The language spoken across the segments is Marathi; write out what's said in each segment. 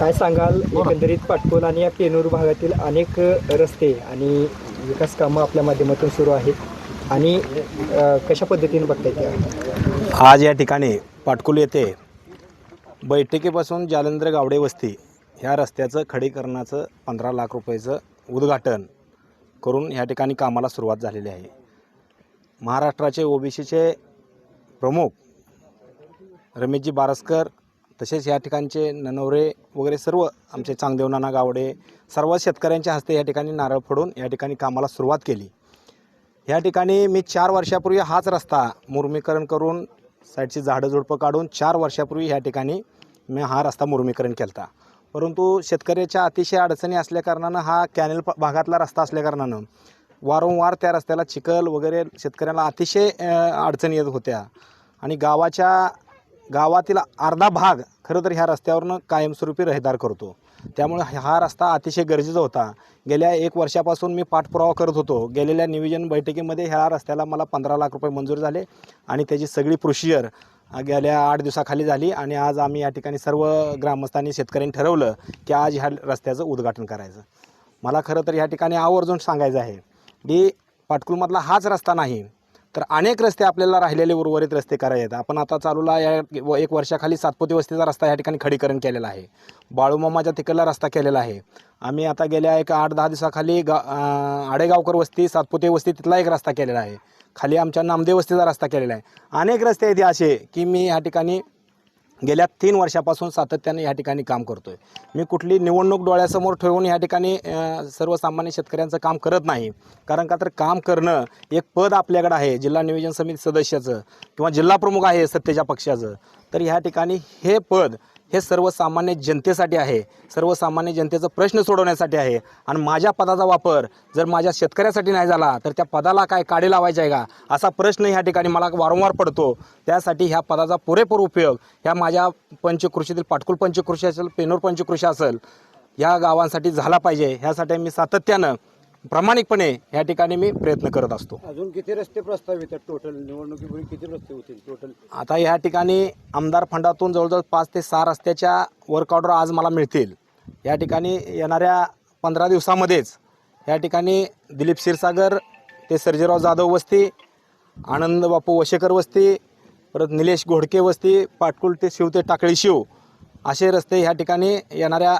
काय सांगाल? एकंदरीत पाटकोल आणि या पेनूर भागातील अनेक रस्ते आणि विकास कामं आपल्या माध्यमातून सुरू आहेत. आणि अ, कशा पद्धतीने बघताय त्या? आज या ठिकाणी पाटकुल येथे बैठकीपासून जालेंद्र गावडे वस्ती ह्या रस्त्याचं खडीकरणाचं पंधरा लाख रुपयाचं उद्घाटन करून ह्या ठिकाणी कामाला सुरुवात झालेली आहे. महाराष्ट्राचे ओबीसीचे प्रमुख रमेशजी बारसकर तसेच या ठिकाणचे ननवरे वगैरे सर्व आमचे चांगदेव नाना गावडे सर्व शेतकऱ्यांच्या हस्ते या ठिकाणी नारळ फोडून या ठिकाणी कामाला सुरुवात केली. या ठिकाणी मी चार वर्षापूर्वी हाच रस्ता मुर्मीकरण करून साईडची झाडं झुडपं काढून चार वर्षापूर्वी ह्या ठिकाणी मी हा रस्ता मुर्मीकरण केला परंतु शेतकऱ्याच्या अतिशय अडचणी असल्याकारणानं हा कॅनेल भागातला रस्ता असल्याकारणानं वारंवार त्या रस्त्याला चिखल वगैरे शेतकऱ्याला अतिशय अडचणी येत होत्या. आणि गावाच्या गावातील अर्धा भाग खरं तर ह्या रस्त्यावरनं कायमस्वरूपी रहदार करतो. त्यामुळे हा रस्ता अतिशय गरजेचा होता. गेल्या एक वर्षापासून मी पाठपुरावा करत होतो. गेलेल्या नियोजन बैठकीमध्ये ह्या रस्त्याला मला पंधरा लाख रुपये मंजूर झाले आणि त्याची सगळी प्रोसिजर गेल्या आठ दिवसाखाली झाली आणि आज आम्ही या ठिकाणी सर्व ग्रामस्थांनी शेतकऱ्यांनी ठरवलं की आज ह्या रस्त्याचं उद्घाटन करायचं. मला खरं तर ह्या ठिकाणी आवर्जून सांगायचं आहे की पाटकुलमधला हाच रस्ता नाही. तर अनेक रस्ते आपल्याला राहिलेले उर्वरित रस्ते करायचे आहेत. आपण आता चालूला या व- एक वर्षाखाली सातपोती वस्तीचा रस्ता या ठिकाणी खडीकरण केलेला आहे. बाळूमामाच्या तिकडला रस्ता केलेला आहे. आम्ही आता गेल्या एक आठ दहा दिवसाखाली गा आडेगावकर वस्ती सातपोती वस्ती तिथला एक रस्ता केलेला आहे. खाली आमच्या नामदेव वस्तीचा रस्ता केलेला आहे. अनेक रस्ते आहेत असे की मी या ठिकाणी गेल्या तीन वर्षापासून सातत्याने या ठिकाणी काम करतोय. मी कुठली निवडणूक डोळ्यासमोर ठेवून या ठिकाणी सर्वसामान्य शेतकऱ्यांचं काम करत नाही. कारण का तर काम करणं एक पद आपल्याकडं आहे जिल्हा नियोजन समिती सदस्याचं किंवा जिल्हा प्रमुख आहे सत्तेच्या पक्षाचं. तर ह्या ठिकाणी हे पद हे सर्वसामान्य जनतेसाठी आहे. सर्वसामान्य जनतेचा प्रश्न सोडवण्यासाठी आहे. आणि माझ्या पदाचा वापर जर माझ्या शेतकऱ्यासाठी नाही झाला तर त्या पदाला काय काडी लावायचे आहे का? असा प्रश्न ह्या ठिकाणी मला वारंवार पडतो. त्यासाठी ह्या पदाचा पुरेपूर उपयोग ह्या माझ्या पंचकृषीतील पाटकुल पंचकृषी असेल पेनोर पंचकृषी असेल या गावांसाठी झाला पाहिजे. ह्यासाठी मी सातत्यानं प्रामाणिकपणे या ठिकाणी मी प्रयत्न करत असतो. अजून किती रस्ते प्रस्तावित आहेत टोटल? निवडणुकीपूर्वी किती रस्ते होतील टोटल? आता या ठिकाणी आमदार फंडातून जवळजवळ पाच ते सहा रस्त्याच्या वर्क ऑर्डर आज मला मिळतील. या ठिकाणी येणाऱ्या पंधरा दिवसामध्येच या ठिकाणी दिलीप क्षीरसागर ते सर्जेराव जाधव वस्ती आनंद बापू वशेकर वस्ती परत निलेश घोडके वस्ती पाटकुल ते शिव ते टाकळी शिव असे रस्ते ह्या ठिकाणी येणाऱ्या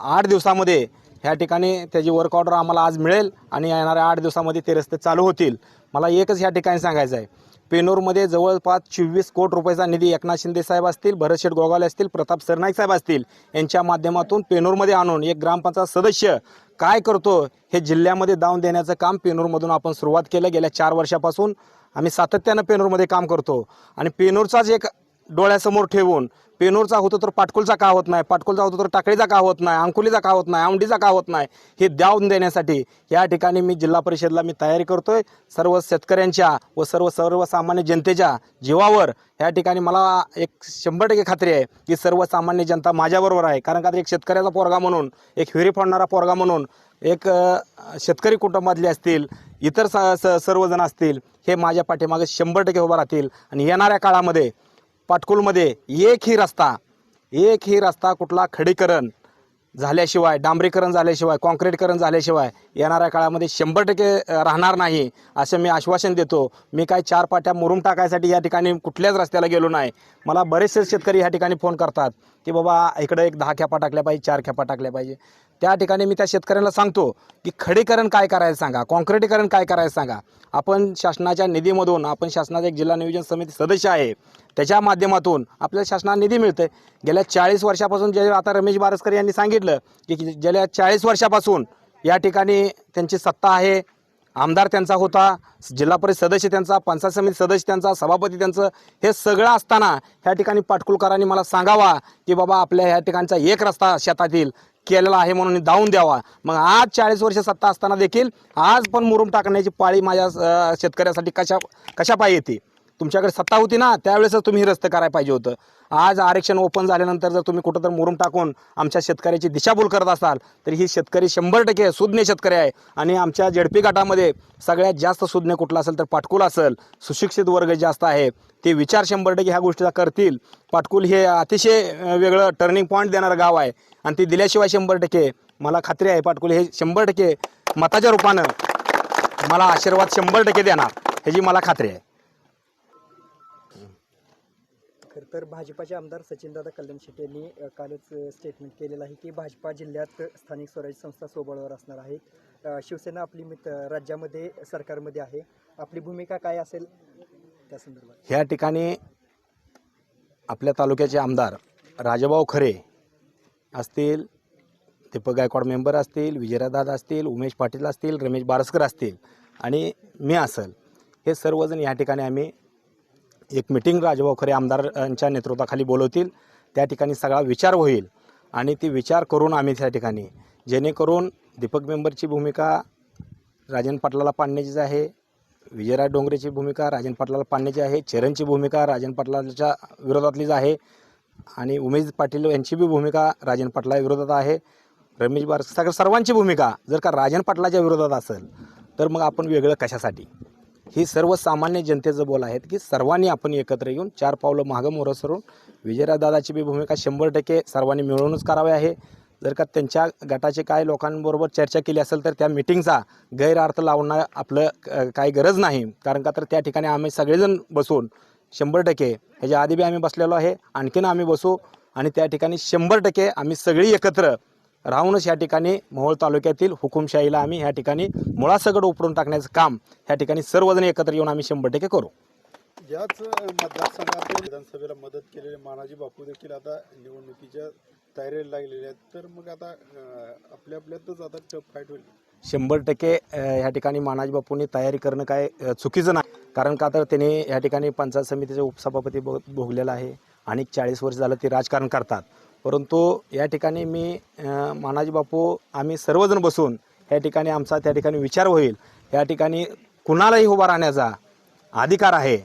आठ दिवसामध्ये ह्या ठिकाणी त्याची वर्क ऑर्डर आम्हाला आज मिळेल आणि येणाऱ्या आठ दिवसामध्ये ते रस्ते चालू होतील. मला एकच ह्या ठिकाणी सांगायचं आहे. पेनूरमध्ये जवळपास चोवीस कोटी रुपयाचा निधी एकनाथ शिंदे साहेब असतील भरतशेठ गोगावले असतील प्रताप सरनाईक साहेब असतील यांच्या माध्यमातून पेनूरमध्ये आणून एक ग्रामपंचायत सदस्य काय करतो हे जिल्ह्यामध्ये दावून देण्याचं काम पेनूरमधून आपण सुरुवात केलं. गेल्या चार वर्षापासून आम्ही सातत्यानं पेनूरमध्ये काम करतो. आणि पेनूरचाच एक डोळ्यासमोर ठेवून पेनूरचा होतो तर पाटकुलचा का होत नाही पाटकुलचा होतो तर टाकळीचा का होत नाही अंकुलीचा का होत नाही औंढीचा का होत नाही हे द्यावून देण्यासाठी या ठिकाणी मी जिल्हा परिषदला मी तयारी करतोय. सर्व शेतकऱ्यांच्या व सर्व सर्वसामान्य जनतेच्या जीवावर या ठिकाणी मला एक शंभर टक्के खात्री आहे की सर्वसामान्य जनता माझ्याबरोबर आहे. कारण का एक शेतकऱ्याचा पोरगा म्हणून एक हिरी फोडणारा पोरगा म्हणून एक शेतकरी कुटुंबातले असतील इतर स स- सर्वजण असतील हे माझ्या पाठीमागे शंभर टक्के उभं राहतील. आणि येणाऱ्या काळामध्ये पाटकुलमध्ये एकही रस्ता एकही रस्ता कुठला खडीकरण झाल्याशिवाय डांबरीकरण झाल्याशिवाय कॉन्क्रीटकरण झाल्याशिवाय येणाऱ्या काळामध्ये शंभर टक्के राहणार नाही असं मी आश्वासन देतो. मी काय चार पाट्या मुरुम टाकायसाठी या ठिकाणी कुठल्याच रस्त्याला गेलो नाही. मला बरेचसे शेतकरी ह्या ठिकाणी फोन करतात की बाबा इकडं एक दहा खेपा टाकल्या पाहिजे चार खेपा टाकल्या पाहिजे. त्या ठिकाणी मी त्या शेतकऱ्यांना सांगतो की खडीकरण काय करायचं सांगा कॉन्क्रीटीकरण काय करायचं सांगा. आपण शासनाच्या निधीमधून आपण शासनाचा एक जिल्हा नियोजन समिती सदस्य आहे त्याच्या माध्यमातून आपल्याला शासनाला निधी मिळते गेल्या चाळीस वर्षापासून जे आता रमेश बारसकर यांनी सांगितलं की गेल्या चाळीस वर्षापासून या ठिकाणी त्यांची सत्ता आहे. आमदार त्यांचा होता जिल्हा परिषद सदस्य त्यांचा पंचायत समिती सदस्य त्यांचा सभापती त्यांचं हे सगळं असताना ह्या ठिकाणी पाटकुलकरांनी मला सांगावा की बाबा आपल्या ह्या ठिकाणचा एक रस्ता शेतातील केलेला आहे म्हणून दावून द्यावा. मग आज चाळीस वर्ष सत्ता असताना देखील आज पण मुरुम टाकण्याची पाळी माझ्या शेतकऱ्यासाठी कशा कशापायी येते? तुमच्याकडे सत्ता होती ना त्यावेळेसच तुम्ही हे रस्ते करायला पाहिजे होतं. आज आरक्षण ओपन झाल्यानंतर जर तुम्ही कुठं तर मुरुम टाकून आमच्या शेतकऱ्याची दिशाभूल करत असाल तर ही शेतकरी शंभर टक्के सुज्ञ शेतकरी आहे. आणि आमच्या झेडपी गटामध्ये सगळ्यात जास्त सुज्ञ कुठला असेल तर पाटकुल असेल. सुशिक्षित वर्ग जास्त आहे ते विचार शंभर टक्के ह्या गोष्टीचा करतील. पाटकुल हे अतिशय वेगळं टर्निंग पॉईंट देणारं गाव आहे. आणि ते दिल्याशिवाय शंभर टक्के मला खात्री आहे पाटकुल हे शंभर टक्के मताच्या रूपानं मला आशीर्वाद शंभर टक्के देणार ह्याची मला खात्री आहे. खरं तर भाजपाचे आमदार सचिनदादा कल्याण शेट्टी यांनी कालच स्टेटमेंट केलेलं आहे की भाजपा जिल्ह्यात स्थानिक स्वराज्य संस्था सोबळावर असणार आहे. शिवसेना आपली मित राज्यामध्ये सरकारमध्ये आहे. आपली भूमिका काय असेल त्या संदर्भात? ह्या ठिकाणी आपल्या तालुक्याचे आमदार राजाभाऊ खरे असतील दीपक गायकवाड मेंबर असतील विजयरादाद असतील उमेश पाटील असतील रमेश बारसकर असतील आणि मी असेल हे सर्वजण या ठिकाणी आम्ही एक मिटिंग राजाभाऊ खरे आमदारांच्या नेतृत्वाखाली बोलवतील. त्या ठिकाणी सगळा विचार होईल आणि ती विचार करून आम्ही त्या ठिकाणी जेणेकरून दीपक मेंबरची भूमिका राजन पाटलाला पाडण्याचीच आहे विजयराज डोंगरेची भूमिका राजन पाटलाला पाडण्याची आहे चरणची भूमिका राजन पाटलाच्या विरोधातलीच आहे आणि उमेश पाटील यांची बी भूमिका राजन पाटला विरोधात आहे. रमेश बार सगळ्या सर्वांची भूमिका जर का राजन पाटलाच्या विरोधात असेल तर मग आपण वेगळं कशासाठी? ही सर्वसामान्य जनतेचं बोल आहेत की सर्वांनी आपण एकत्र येऊन चार पावलं मागं मोरसरून सरून बी भूमिका शंभर टक्के सर्वांनी मिळूनच करावी आहे. जर का त्यांच्या गटाचे काय लोकांबरोबर चर्चा केली असेल तर त्या मिटिंगचा गैरअर्थ लावणं आपलं काही गरज नाही. कारण का तर त्या ठिकाणी आम्ही सगळेजण बसून शंभर टक्के ह्याच्या आधी बी आम्ही बसलेलो आहे. आणखीन आम्ही बसू आणि त्या ठिकाणी शंभर टक्के आम्ही सगळी एकत्र राहूनच या ठिकाणी मोहोळ तालुक्यातील हुकुमशाहीला आम्ही ह्या ठिकाणी मुळासगड उपडून टाकण्याचं काम ह्या ठिकाणी सर्वजण एकत्र येऊन आम्ही शंभर टक्के करू. याच मतदारसंघात विधानसभेला मदत केलेले मानाजी बापू देखील आता निवडणुकीच्या तयारीला लागलेले आहेत. तर मग आता आपल्या आपल्यातच आता टफ फाईट होईल. शंभर टक्के ह्या ठिकाणी मानाजी बापूंनी तयारी करणं काय अ, चुकीचं नाही. कारण का तर त्यांनी ह्या ठिकाणी पंचायत समितीचे उपसभापती भो भोगलेला आहे. आणि चाळीस वर्ष झालं ते राजकारण करतात. परंतु या ठिकाणी मी मानाजी बापू आम्ही सर्वजण बसून या ठिकाणी आमचा त्या ठिकाणी विचार होईल. या ठिकाणी कुणालाही उभा राहण्याचा अधिकार आहे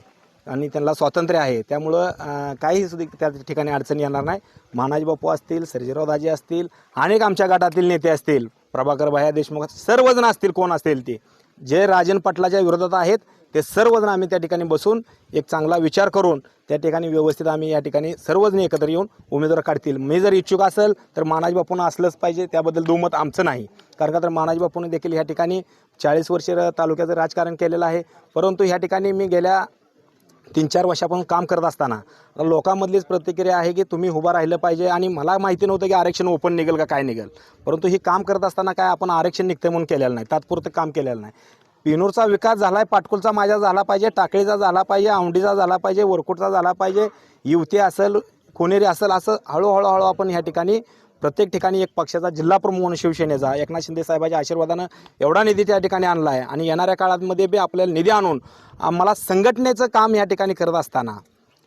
आणि त्यांना स्वातंत्र्य आहे. त्यामुळं काही सुद्धा त्या ठिकाणी अडचणी येणार नाही. मानाजी बापू असतील सर्जेराव दाजी असतील अनेक आमच्या गटातील नेते असतील प्रभाकर भाया देशमुख सर्वजण असतील कोण असतील ते. जे राजन पाटलाच्या विरोधात आहेत ते सर्वजण आम्ही त्या ठिकाणी बसून एक चांगला विचार करून त्या ठिकाणी व्यवस्थित आम्ही या ठिकाणी सर्वजण एकत्र येऊन उमेदवार काढतील. मी जर इच्छुक असेल तर मानाजी बापून असलंच पाहिजे त्याबद्दल दुमत आमचं नाही. कारण का तर मानाजी बापूने देखील ह्या ठिकाणी चाळीस वर्षे तालुक्याचं राजकारण केलेलं आहे. परंतु ह्या ठिकाणी मी गेल्या तीन चार वर्षापासून काम करत असताना लोकांमधलीच प्रतिक्रिया आहे की तुम्ही उभं राहिलं पाहिजे आणि मला माहिती नव्हतं की आरक्षण ओपन निघेल का काय निघेल. परंतु हे काम करत असताना काय आपण आरक्षण निघते म्हणून केलेलं नाही तात्पुरतं काम केलेलं नाही. पिनूरचा विकास झाला आहे पाटकुलचा माझ्या झाला पाहिजे टाकळीचा झाला पाहिजे औंडीचा झाला पाहिजे वरकुटचा झाला पाहिजे युवती असेल कोणेरी असेल असं हळूहळू हळू आपण ह्या ठिकाणी प्रत्येक ठिकाणी एक पक्षाचा जिल्हा प्रमुख म्हणून शिवसेनेचा एकनाथ शिंदे साहेबाच्या आशीर्वादानं एवढा निधी त्या ठिकाणी आणला आहे. आणि येणाऱ्या काळामध्ये बी आपल्याला निधी आणून आम्हाला संघटनेचं काम या ठिकाणी करत असताना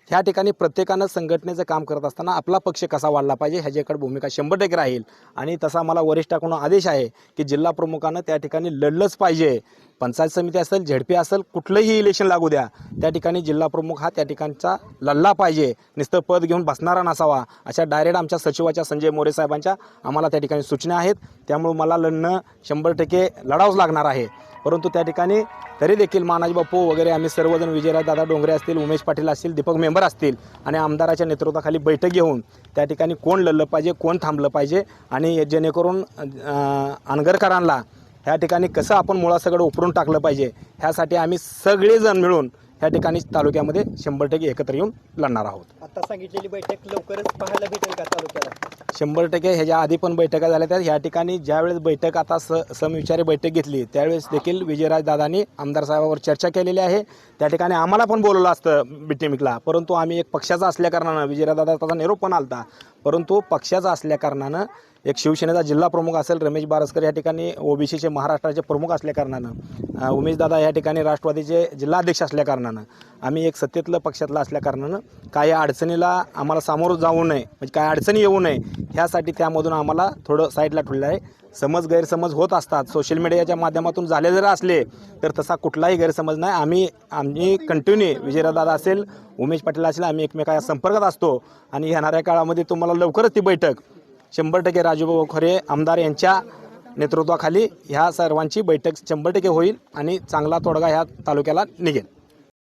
ह्या ठिकाणी प्रत्येकानं संघटनेचं काम करत असताना आपला पक्ष कसा वाढला पाहिजे ह्याच्याकडे भूमिका शंभर टक्के राहील. आणि तसा मला वरिष्ठाकडून आदेश आहे की जिल्हा प्रमुखानं त्या ठिकाणी लढलंच पाहिजे. पंचायत समिती असेल झेडपी असेल कुठलंही इलेक्शन लागू द्या. त्या ठिकाणी जिल्हा प्रमुख हा त्या ठिकाणचा लढला पाहिजे. नुसतं पद घेऊन बसणारा नसावा. अशा डायरेक्ट आमच्या सचिवाच्या संजय मोरे साहेबांच्या आम्हाला त्या ठिकाणी सूचना आहेत. त्यामुळे मला लढणं शंभर टक्के लढावंच लागणार आहे. परंतु त्या ठिकाणी तरी देखील मानाजी बापू वगैरे आम्ही सर्वजण विजयराज दादा डोंगरे असतील उमेश पाटील असतील दीपक मेंबर असतील आणि आमदाराच्या नेतृत्वाखाली बैठक घेऊन त्या ठिकाणी कोण लढलं पाहिजे कोण थांबलं पाहिजे आणि जेणेकरून अनगरकरांना ह्या ठिकाणी कसं आपण मुळासगळं उपरून टाकलं पाहिजे ह्यासाठी आम्ही सगळेजण मिळून ह्या ठिकाणी तालुक्यामध्ये शंभर टक्के एकत्र येऊन लढणार आहोत. आता सांगितलेली बैठक लवकरच पाहायला भेटेल का तालुक्याला? शंभर टक्के ह्याच्या आधी पण बैठका झाल्या त्या ह्या ठिकाणी ज्यावेळेस बैठक आता स समविचारी बैठक घेतली त्यावेळेस देखील विजयराज दादांनी आमदार साहेबावर चर्चा केलेली आहे. त्या ठिकाणी आम्हाला पण बोलवलं असतं बिटिमिकला परंतु आम्ही एक पक्षाचा असल्याकारणानं विजयराज दादा त्याचा निरोप पण आलता परंतु पक्षाचा असल्याकारणानं एक शिवसेनेचा जिल्हा प्रमुख असेल रमेश बारसकर या ठिकाणी ओबीसीचे महाराष्ट्राचे प्रमुख असल्याकारणानं उमेशदादा या ठिकाणी राष्ट्रवादीचे जिल्हाध्यक्ष असल्याकारणानं आम्ही एक सत्तेतलं पक्षातलं असल्याकारणानं काही अडचणीला आम्हाला सामोरं जाऊ नये म्हणजे काय अडचणी येऊ नये ह्यासाठी त्यामधून आम्हाला थोडं साईडला ठेवलं आहे. समज गैरसमज होत असतात सोशल मीडियाच्या माध्यमातून झाले जर असले तर तसा कुठलाही गैरसमज नाही. आम्ही आम्ही कंटिन्यू विजयदादा असेल उमेश पाटील असेल आम्ही एकमेकाच्या संपर्कात असतो आणि येणाऱ्या काळामध्ये तुम्हाला लवकरच ती बैठक शंभर टक्के राजूभाऊ खोरे आमदार यांच्या नेतृत्वाखाली ह्या सर्वांची बैठक शंभर टक्के होईल आणि चांगला तोडगा ह्या तालुक्याला निघेल.